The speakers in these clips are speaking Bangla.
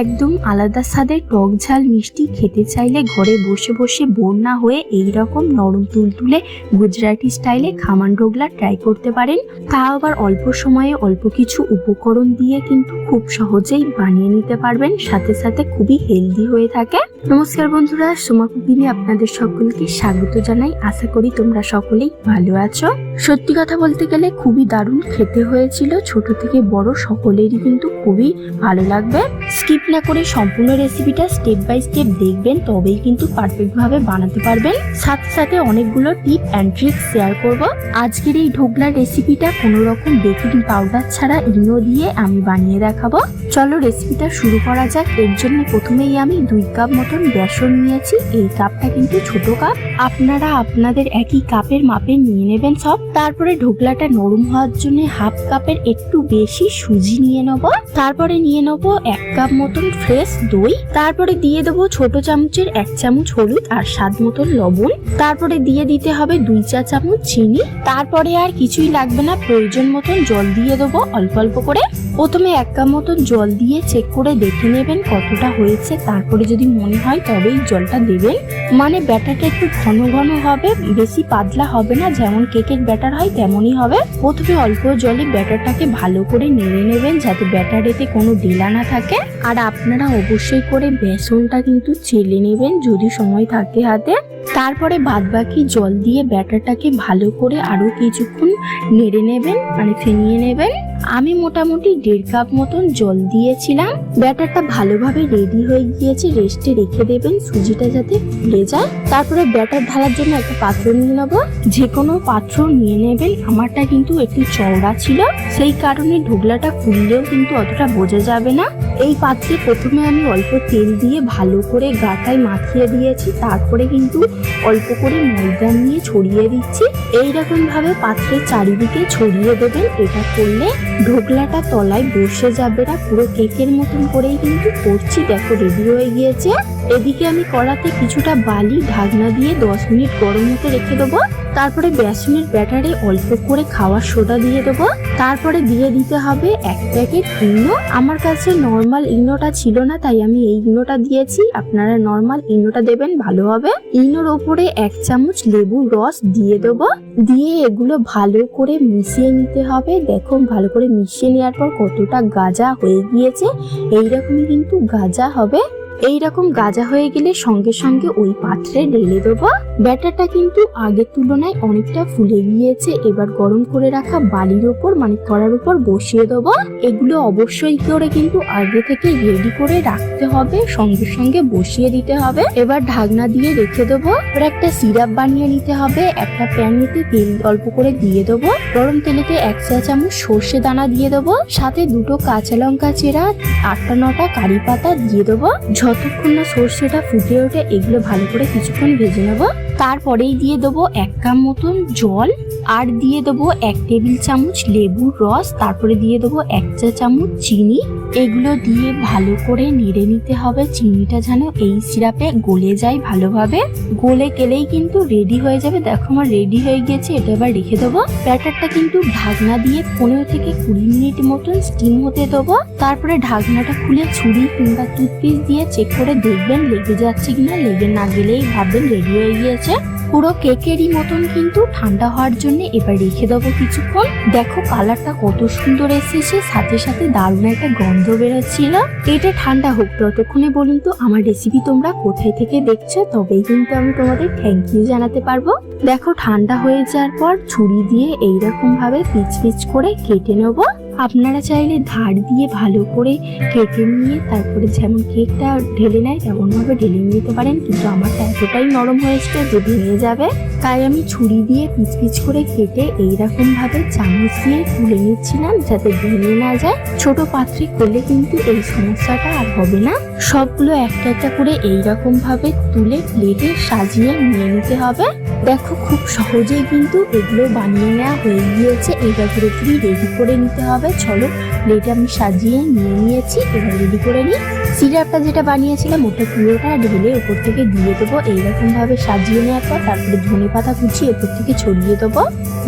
একদম আলাদা স্বাদের টক ঝাল মিষ্টি খেতে চাইলে ঘরে বসে বসে না হয়ে এই রকম নরম তুলতুলে গুজরাটি স্টাইলে খামান ডোগলা ট্রাই করতে পারেন। তা আবার অল্প সময়ে অল্প কিছু উপকরণ দিয়ে কিন্তু খুব সহজেই বানিয়ে নিতে পারবেন। সাথে সাথে খুবই হেলদি হয়ে থাকে। নমস্কার বন্ধুরা, সোমা আপনাদের সকলকে স্বাগত জানাই। আশা করি তোমরা সকলেই ভালো আছো। সত্যি কথা বলতে গেলে খুবই দারুণ খেতে হয়েছিল। ছোট থেকে বড় সকলেরই কিন্তু খুবই ভালো লাগবে। স্কিপ না করে সম্পূর্ণ রেসিপিটা স্টেপ বাই স্টেপ দেখবেন, তবেই কিন্তু পারফেক্ট ভাবে বানাতে পারবেন। সাথে সাথে অনেকগুলো টিপ অ্যান্ড ট্রিক্স শেয়ার করব। আজকের এই ঢোকলার রেসিপিটা কোনো রকম বেকিং পাউডার ছাড়া ইনো দিয়ে আমি বানিয়ে দেখাবো। চলো রেসিপিটা শুরু করা যাক। এর জন্য প্রথমেই আমি দুই কাপ মতন বেসন নিয়েছি। এই কাপটা কিন্তু ছোট কাপ আপনারা আপনাদের একই কাপের মাপে নিয়ে নেবেন সব। তারপরে ঢোকলাটা নরম হওয়ার জন্য হাফ কাপের একটু বেশি সুজি নিয়ে নেব। তারপরে নিয়ে নেব এক কাপ মতন ফ্রেশ দই, তারপরে দিয়ে দেবো ছোট চামচের এক চামচ হলুদ আর স্বাদ মতন লবণ। তারপরে দিয়ে দিতে হবে দুই চা চামচ চিনি। তারপরে আর কিছুই লাগবে না, প্রয়োজন মতন জল দিয়ে দেবো অল্প অল্প করে। প্রথমে এক কাপ মতন জল দিয়ে চেক করে দেখে নেবেন কতটা হয়েছে। তারপরে যদি মনে হয় তবেই জলটা দেবেন। মানে ব্যাটারটা একটু ঘন ঘন হবে, বেশি পাতলা হবে না, যেমন কেকের ব্যাটার হয় তেমনই হবে। প্রথমে অল্প জলে ব্যাটারটাকে ভালো করে নেড়ে নেবেন, যাতে ব্যাটারেতে কোনো ডেলা না থাকে। আর আপনারা অবশ্যই করে বেসনটা কিন্তু চেলে নেবেন যদি সময় থাকে হাতে। তারপরে বাদবাকি জল দিয়ে ব্যাটারটাকে ভালো করে আরও কিছুক্ষণ নেড়ে নেবেন মানে ফেনিয়ে নেবেন। আমি মোটামুটি দেড় কাপ মতন জল দিয়েছিলাম। ব্যাটারটা ভালোভাবে রেডি হয়ে গিয়েছে রেস্টে রেখে দেবেন সুজিটা যাতে ফুলে যায়। তারপরে ব্যাটার ঢালার জন্য একটা পাত্র নিয়ে নেব। যে কোনো পাত্র নিয়ে নেবেন। আমারটা কিন্তু একটু চওড়া ছিল, সেই কারণে ঢোকলাটা ফুললেও কিন্তু অতটা বোঝা যাবে না। এই পাত্রে প্রথমে আমি অল্প তেল দিয়ে ভালো করে গাটায় মাখিয়ে দিয়েছি। তারপরে কিন্তু অল্প করে ময়দা নিয়ে ছড়িয়ে দিচ্ছি। এই রকম ভাবে পাত্রের চারিদিকে ছড়িয়ে দেবেন। এটা করলে ঢোকলাটা তলায় বসে যাবে না। পুরো কেকের মতন করেই কিন্তু করছি। দেখো রেডি হয়ে গিয়েছে। এদিকে আমি কড়াতে কিছুটা বালি ঢাকনা দিয়ে দশ মিনিট গরম হতে রেখে দেবো। তারপরে বেসনের ব্যাটারে অল্প করে খাওয়ার সোডা দিয়ে দেবো। তারপরে দিয়ে দিতে হবে এক প্যাকেট ইনো। আমার কাছে নর্মাল ইনোটা ছিল না, তাই আমি এই ইনোটা দিয়েছি। আপনারা নর্মাল ইনোটা দেবেন, ভালো হবে। ইনোর ওপরে এক চামচ লেবুর রস দিয়ে দেবো। দিয়ে এগুলো ভালো করে মিশিয়ে নিতে হবে। দেখো, ভালো করে মিশিয়ে নেওয়ার পর কতটা গাজা হয়ে গিয়েছে। এইরকমই কিন্তু গাজা হবে। এইরকম গাজা হয়ে গেলে সঙ্গে সঙ্গে ওই পাত্রে ঢেলে দেবো। ব্যাটারটা কিন্তু আগের তুলনায় অনেকটা ফুলে গিয়েছে। এবার গরম করে রাখা বালির ওপর মানে কড়ার উপর বসিয়ে দেবো। এগুলো অবশ্যই করে কিন্তু আগে থেকে রেডি করে রাখতে হবে, সঙ্গে সঙ্গে বসিয়ে দিতে হবে। এবার ঢাকনা দিয়ে রেখে দেবো। এবার একটা সিরাপ বানিয়ে নিতে হবে। একটা প্যানেতে তেল অল্প করে দিয়ে দেবো। গরম তেলেতে এক চা চামচ সর্ষে দানা দিয়ে দেবো। সাথে দুটো কাঁচা লঙ্কা চেরা, আটটা নটা কারি পাতা দিয়ে দেবো। যতক্ষণ না সর্ষেটা ফুটে ওঠে, এগুলো ভালো করে কিছুক্ষণ ভেজে নেব। তারপরেই দিয়ে দেবো এক কাপ মতন জল, আর দিয়ে দেবো এক টেবিল চামচ লেবুর রস, তারপরে দিয়ে দেবো এক চা চামচ চিনি। এগুলো দিয়ে ভালো করে নেড়ে নিতে হবে, চিনিটা যেন এই সিরাপে গলে যায় ভালোভাবে। গলে গেলেই কিন্তু রেডি হয়ে যাবে। দেখো আমার রেডি হয়ে গিয়েছে, এটা এবার রেখে দেবো। ব্যাটারটা কিন্তু ঢাকনা দিয়ে পনেরো থেকে কুড়ি মিনিট মতন স্টিম হতে দেবো। তারপরে ঢাকনাটা খুলে ছুরি কিংবা টুথপিস দিয়ে চেক করে দেখবেন লেগে যাচ্ছে কিনা। লেগে না গেলেই ভাববেন রেডি হয়ে গিয়েছে। পুরো কেকেরই মতন কিন্তু ঠান্ডা হওয়ার জন্য এবার রেখে দেবো কিছুক্ষণ। দেখো কালারটা কত সুন্দর এসেছে, সাথে সাথে দারুণ একটা গন্ধ বেরোচ্ছিল। এটা ঠান্ডা হোক, ততক্ষণে বলুন তো আমার রেসিপি তোমরা কোথায় থেকে দেখছ? তবেই কিন্তু আমি তোমাদের থ্যাংক ইউ জানাতে পারব। দেখো ঠান্ডা হয়ে যাওয়ার পর ছুরি দিয়ে এইরকম ভাবে পিচ পিচ করে কেটে নেব। আপনারা চাইলে ধার দিয়ে ভালো করে কেটে নিয়ে তারপরে যেমন কেকটা ঢেলে নেয়, তেমনভাবে ঢেলে নিতে পারেন। কিন্তু আমারটা এতটাই নরম হয়েছিল যে ভেঙে যাবে। তাই আমি ছুরি দিয়ে পিচ পিচ করে কেটে এইরকম ভাবে চামচ দিয়ে তুলে নিচ্ছিলাম যাতে ভেঙে না যায়। ছোট পাত্রে করলে কিন্তু এই সমস্যাটা আর হবে না। সবগুলো একটা একটা করে এইরকম ভাবে তুলে প্লেটে সাজিয়ে নিয়ে নিতে হবে। দেখো, খুব সহজেই কিন্তু এগুলো বানিয়ে নেওয়া হয়ে গিয়েছে। এবার পুরোপুরি রেডি করে নিতে হবে। চলো প্লেটে আমি সাজিয়ে নিয়ে নিয়েছি। এবার রেডি করে নিই। সিরাপটা যেটা বানিয়েছিলাম, ওটা পুরোটা ঢেলে ওপর থেকে দিয়ে দেবো। এইরকমভাবে সাজিয়ে নেওয়ার পর তারপরে ধনে পাতা কুচি উপর থেকে ছড়িয়ে দেবো।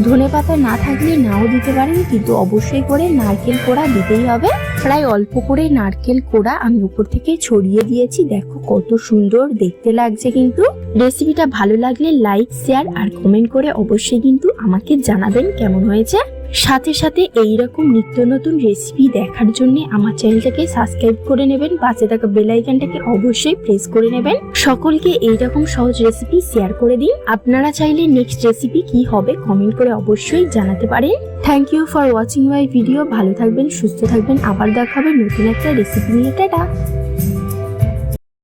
ধনে পাতা না থাকলে নাও দিতে পারেন, কিন্তু অবশ্যই করে নারকেল কোড়া দিতেই হবে। প্রায় অল্প করে নারকেল কোড়া আমি উপর থেকে ছড়িয়ে দিয়েছি। দেখো কত সুন্দর, দেখতে লাগছে কিন্তু। রেসিপিটা ভালো লাগলে লাইক শেয়ার আর কমেন্ট করে অবশ্যই কিন্তু আমাকে জানাবেন কেমন হয়েছে। সাথে সাথে এই রকম নিত্য নতুন রেসিপি দেখার জন্য আমার চ্যানেলটাকে সাবস্ক্রাইব করে নেবেন, পাশে থাকা বেল আইকনটাকে অবশ্যই প্রেস করে নেবেন। সকলকে এই রকম সহজ রেসিপি শেয়ার করে দিন। আপনারা চাইলে নেক্সট রেসিপি কি হবে কমেন্ট করে অবশ্যই জানাতে পারেন। Thank you for watching my video ভালো থাকবেন, সুস্থ থাকবেন। আবার দেখাবেন নতুন একটা রেসিপি নিয়ে। টাটা!